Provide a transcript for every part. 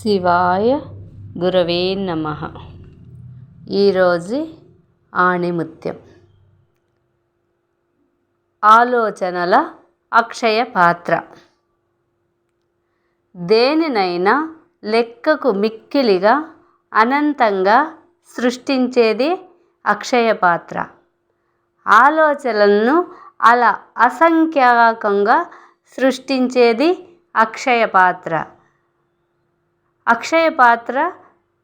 శివాయ గురవే నమ. ఈరోజు ఆణిముత్యం. ఆలోచనల అక్షయ పాత్ర. దేనినైనా లెక్కకు మిక్కిలిగా అనంతంగా సృష్టించేది అక్షయ పాత్ర. ఆలోచనలను అలా అసంఖ్యాకంగా సృష్టించేది అక్షయ పాత్ర. అక్షయ పాత్ర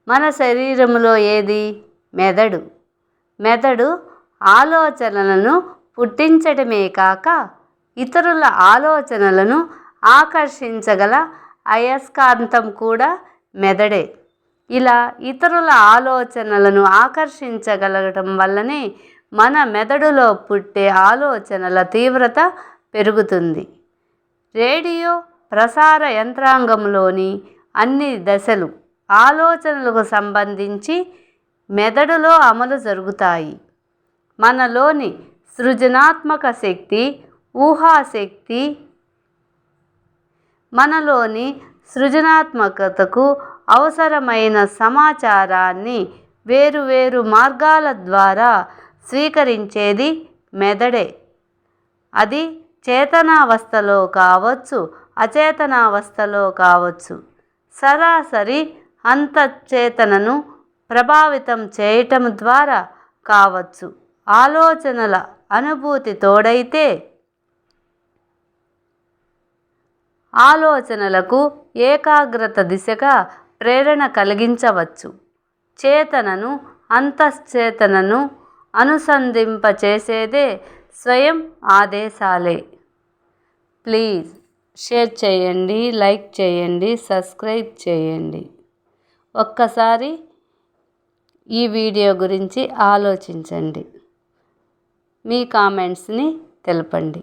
మన శరీరంలో ఏది? మెదడు. మెదడు ఆలోచనలను పుట్టించడమే కాక ఇతరుల ఆలోచనలను ఆకర్షించగల అయస్కాంతం కూడా మెదడే. ఇలా ఇతరుల ఆలోచనలను ఆకర్షించగలగటం వల్లనే మన మెదడులో పుట్టే ఆలోచనల తీవ్రత పెరుగుతుంది. రేడియో ప్రసార యంత్రాంగంలోని అన్ని దశలు ఆలోచనలకు సంబంధించి మెదడులో అమలు జరుగుతాయి. మనలోని సృజనాత్మక శక్తి ఊహాశక్తి మనలోని సృజనాత్మకతకు అవసరమైన సమాచారాన్ని వేరువేరు మార్గాల ద్వారా స్వీకరించేది మెదడే. అది చేతనావస్థలో కావచ్చు అచేతనావస్థలో కావచ్చు. సరాసరి అంతఃచేతనను ప్రభావితం చేయటం ద్వారా కావచ్చు. ఆలోచనల అనుభూతి తోడైతే ఆలోచనలకు ఏకాగ్రత దిశగా ప్రేరణ కలిగించవచ్చు. చేతనను అంతశ్చేతనను అనుసంధింపచేసేదే స్వయం ఆదేశాలే. ప్లీజ్. షేర్ చేయండి లైక్ చేయండి సబ్స్క్రైబ్ చేయండి. ఒక్కసారి ఈ వీడియో గురించి ఆలోచించండి. మీ కామెంట్స్ని తెలపండి.